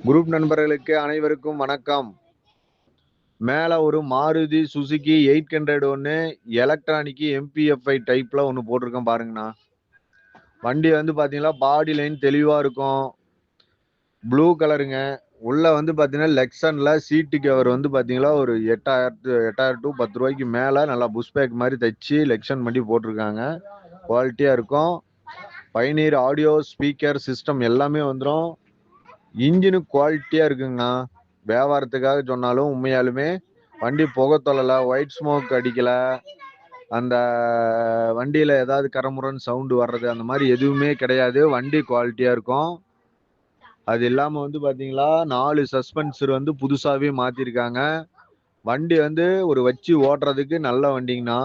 Group நண்பர்களுக்கு அனைவருக்கும் வணக்கம். மேலே ஒரு மாருதி சுசுகி எயிட் ஹண்ட்ரட் ஒன்று எலக்ட்ரானிக்கு எம்பிஎஃப்ஐ டைப்பில் ஒன்று போட்டிருக்கேன் பாருங்கண்ணா. வண்டி வந்து பார்த்தீங்களா பாடி லைன் தெளிவாக இருக்கும். ப்ளூ கலருங்க உள்ள வந்து பார்த்தீங்கன்னா லெக்ஸனில் சீட்டு கவர் வந்து பார்த்தீங்களா ஒரு எட்டாயிரத்து எட்டாயிரம் டு பத்து ரூபாய்க்கு மேலே நல்லா புஷ் பேக் மாதிரி தைச்சி லெக்ஷன் பண்ணி போட்டிருக்காங்க. குவாலிட்டியாக இருக்கும். பயனீர் ஆடியோ ஸ்பீக்கர் சிஸ்டம் எல்லாமே வந்துடும் இன்ஜினு குவாலிட்டியாக இருக்குங்கண்ணா. வியாபாரத்துக்காக சொன்னாலும் உண்மையாலுமே வண்டி புகை தொல்லலை ஒயிட் ஸ்மோக் அடிக்கலை. அந்த வண்டியில் ஏதாவது கரமுரன் சவுண்டு வர்றது அந்த மாதிரி எதுவுமே கிடையாது. வண்டி குவாலிட்டியாக இருக்கும். அது இல்லாமல் வந்து பார்த்தீங்களா நாலு சஸ்பென்சர் வந்து புதுசாகவே மாற்றிருக்காங்க வண்டி வந்து ஒரு வச்சு ஓட்டுறதுக்கு நல்ல வண்டிங்கண்ணா.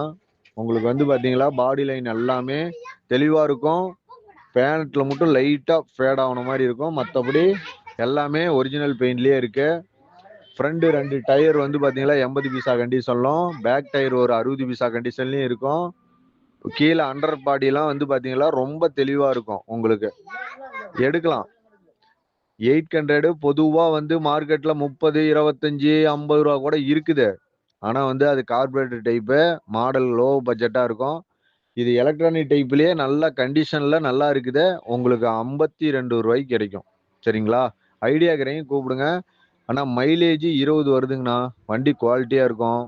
உங்களுக்கு வந்து பார்த்தீங்களா பாடி லைன் எல்லாமே தெளிவாக இருக்கும். பேனட்டில் மட்டும் லைட்டாக ஃபேட் ஆகன மாதிரி இருக்கும். மற்றபடி எல்லாமே ஒரிஜினல் பெயிண்ட்லேயே இருக்கு. ஃப்ரண்ட் ரெண்டு டயர் வந்து பார்த்தீங்கன்னா எண்பது பீஸா கண்டிஷன்லும் பேக் டயர் ஒரு அறுபது பீஸா கண்டிஷன்லையும் இருக்கும். கீழே அண்டர் பாடிலாம் வந்து பார்த்தீங்கன்னா ரொம்ப தெளிவாக இருக்கும் உங்களுக்கு. எடுக்கலாம். எயிட் ஹண்ட்ரடு பொதுவாக வந்து மார்க்கெட்டில் முப்பது இருபத்தஞ்சி ஐம்பது ரூபா கூட இருக்குது. ஆனால் வந்து அது கார்பரேட்டர் டைப்பு மாடல் லோ பட்ஜெட்டாக இருக்கும். இது எலக்ட்ரானிக் டைப்லேயே நல்ல கண்டிஷனில் நல்லா இருக்குது. உங்களுக்கு ஐம்பத்தி ரெண்டு ரூபாய்க்கு கிடைக்கும். சரிங்களா? ஐடியா கிடைக்கும் கூப்பிடுங்க. ஆனால் மைலேஜ் இருபது வருதுங்கண்ணா. வண்டி குவாலிட்டியாக இருக்கும்.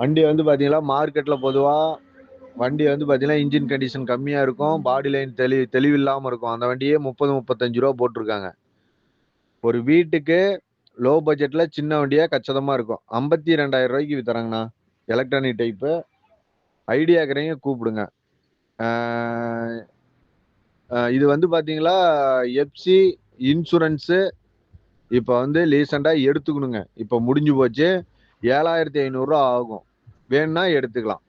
வண்டி வந்து பார்த்தீங்கன்னா மார்க்கெட்டில் பொதுவாக வண்டி வந்து பார்த்தீங்கன்னா இன்ஜின் கண்டிஷன் கம்மியாக இருக்கும். பாடி லைன் தெளி தெளிவில்லாமல் இருக்கும். அந்த வண்டியே முப்பது முப்பத்தஞ்சு ரூபா போட்டிருக்காங்க. ஒரு வீட்டுக்கு லோ பட்ஜெட்டில் சின்ன வண்டியாக கச்சிதமாக இருக்கும். ஐம்பத்தி ரெண்டாயிரம் ரூபாய்க்கு விற்றுறாங்கண்ணா எலக்ட்ரானிக் டைப்பு ஐடியா இருக்கிறவங்க கூப்பிடுங்க இது வந்து பார்த்தீங்களா எஃப்சி இன்சூரன்ஸு இப்போ வந்து ரீசெண்டாக எடுத்துக்கணுங்க. இப்போ முடிஞ்சு போச்சு. ஏழாயிரத்தி ஐநூறுரூவா ஆகும். வேணும்னா எடுத்துக்கலாம்.